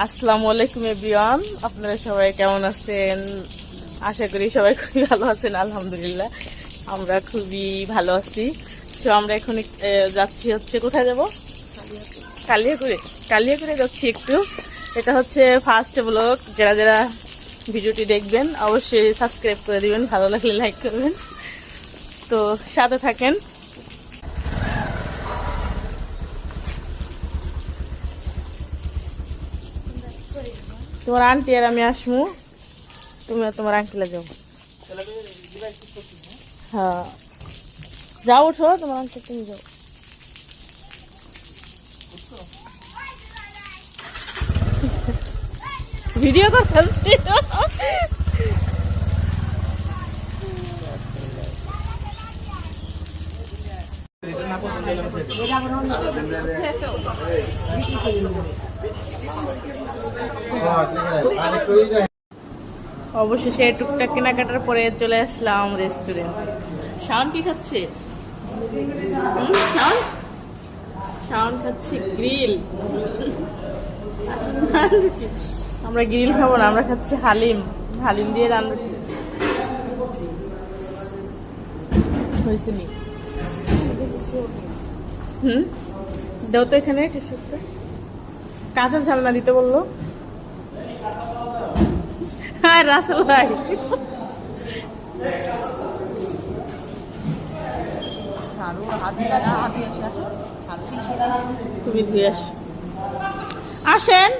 আসসালামু আলাইকুম, এভরিওয়ান। আপনারা সবাই কেমন আছেন? আশা করি সবাই খুবই ভালো আছেন, আলহামদুলিল্লাহ। আমরা খুবই ভালো আছি। তো আমরা এখন যাচ্ছি হচ্ছে, কোথায় যাব? কালিয়াকুড়ে। কালিয়াকুড়ে যাচ্ছি একটু। এটা হচ্ছে ফার্স্ট ব্লগ যারা যারা ভিডিওটি দেখবেন, অবশ্যই সাবস্ক্রাইব করে দিবেন, ভালো লাগলে লাইক করবেন। তো সাথে থাকেন। তোমার আন্টি আর আমি আসমু। তুমি তোমার আঙ্কিলা যাও। হ্যাঁ। যাও ওঠো, তোমার আঙ্কি তুমি যাও। ভিডিও করতেছি অবশেষে টুকটাক কেনাকাটার পরে চলে আসলাম রেস্টুরেন্টে শাওন কি খাচ্ছে? শাওন? শাওন খাচ্ছে গ্রিল আমরা গ্রিল খাব না, আমরা খাচ্ছি হালিম। হালিম দিয়ে রান্না হয়েছে নি? হুম? দাও তো এখানে টিস্যুটা। কাঁচা ঝালনা দিতে বলল। হ্যাঁ রাসেল ভাই। তুমি ধুয়ে আস। আসেন।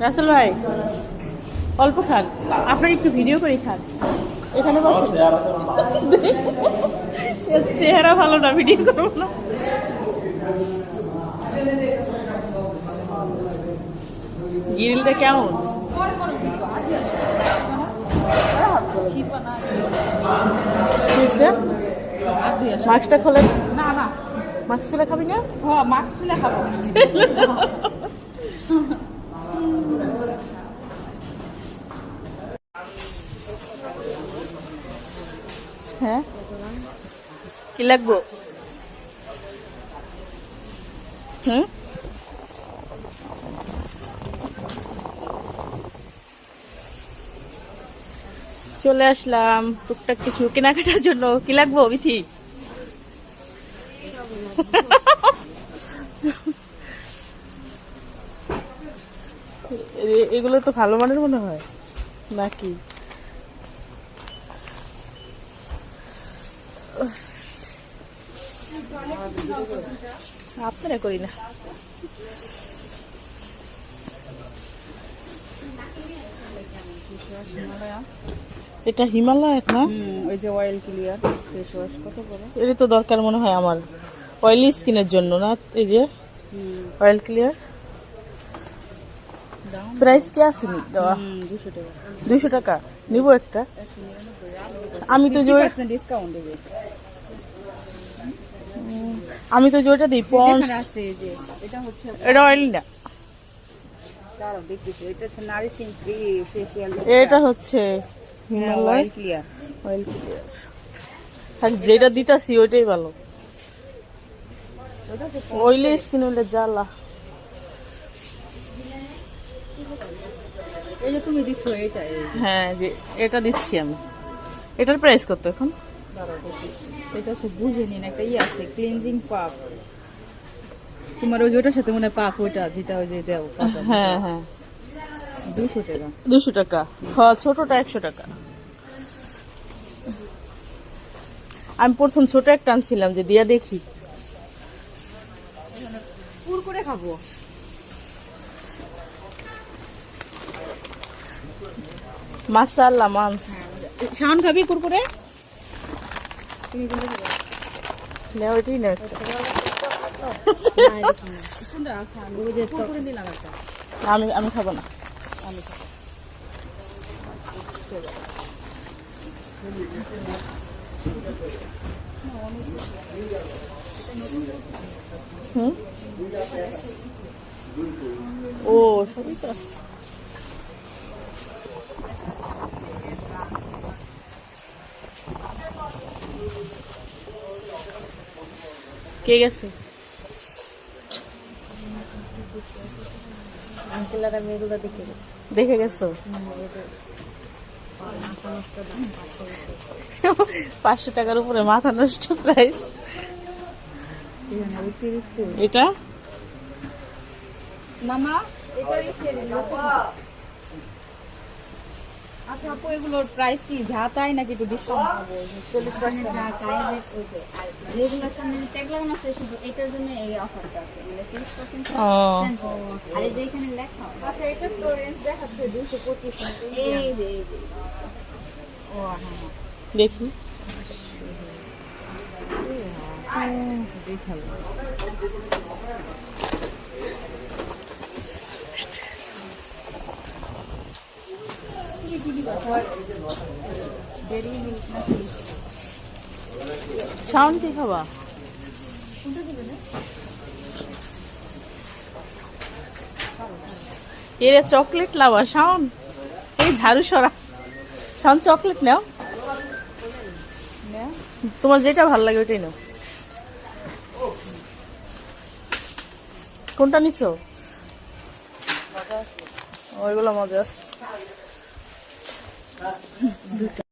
রাসেল ভাই অল্প খান। আপনার একটু ভিডিও করে খান। এখানে বসে চেহারা ভালো না ভিডিও করব না। গিরিলটা কেমন? মাস্কটা খোলে না না মাস্ক খুলে খাবি না? হ্যাঁ মাস্ক খুলে খাব হ্যাঁ? কি লাগবো? হুম? চলে আসলাম টুকটাক কিছু কেনাকাটার জন্য। কি লাগবো, বিথি? এগুলো তো ভালো মানের মনে হয়। নাকি? আপনারা করি না। এটা হিমালয় না? ওই যে অয়েল ক্লিয়ার ফেস ওয়াশ কত বড়? এটা তো দরকার মনে হয় আমার। অয়েলি স্কিনের জন্য না? এই যে অয়েল ক্লিয়ার প্রাইস কি আছে নি? দেওয়া দুশো টাকা। দুইশো টাকা। নিবো একটা। আমি তো যে ডিসকাউন্ট দেবে। আমি তো যে দিই পন্স। এটা হচ্ছে এটা অয়েলি না। এটা হচ্ছে হচ্ছে হিমালয়। ক্লিয়ার অয়েল ক্লিয়ার থাক যেটা দিতাছি ওইটাই ভালো। অয়েলি স্কিন হলে জ্বালা। এই যে তুমি দিচ্ছ এটা হ্যাঁ যে এটা দিচ্ছি আমি। এটার প্রাইস কত এখন? এটা হচ্ছে বুঝে নিন একটা ইয়ে আছে ক্লিনজিং পাক তোমার ওই ওটার সাথে মনে হয় ওইটা যেটা ওই যে দেও হ্যাঁ হ্যাঁ। দুশো টাকা। দুশো টাকা। হ্যাঁ ছোটটা একশো টাকা। আমি প্রথম ছোট একটা আনছিলাম যে দিয়া দেখি। পুর করে খাব। মাসাল্লা মাংস। শান খাবি কুরকুরে না ওইটাই না আমি আমি খাব না। হুম? ও সবই তো আসছে কে গেছে? দেখে দেখে গেছো? পাঁচশো টাকার উপরে মাথা নষ্ট প্রাইস এটা? মামা আচ্ছা আপু এগুলোর প্রাইস কি যা তাই নাকি একটু ডিসকাউন্ট চল্লিশ পার্সেন্ট যা চাই আর যেগুলোর সামনে ট্যাগ লাগানো আছে শুধু এটার জন্য এই অফারটা আছে মানে তিরিশ পার্সেন্ট ও। আর এই যে এখানে লেখা আচ্ছা এটা তো রেঞ্জ দেখাচ্ছে দুশো পঁচিশ এই যে এই যে। ও হ্যাঁ। হ্যাঁ। দেখি দেখাল শাওন কি খাবা? এরে চকলেট লাবা শাওন এই ঝাড়ু সরা। শাওন চকলেট নাও। তোমার যেটা ভালো লাগে ওইটাই নাও। কোনটা নিছো? ওইগুলো মজা আছে দুটো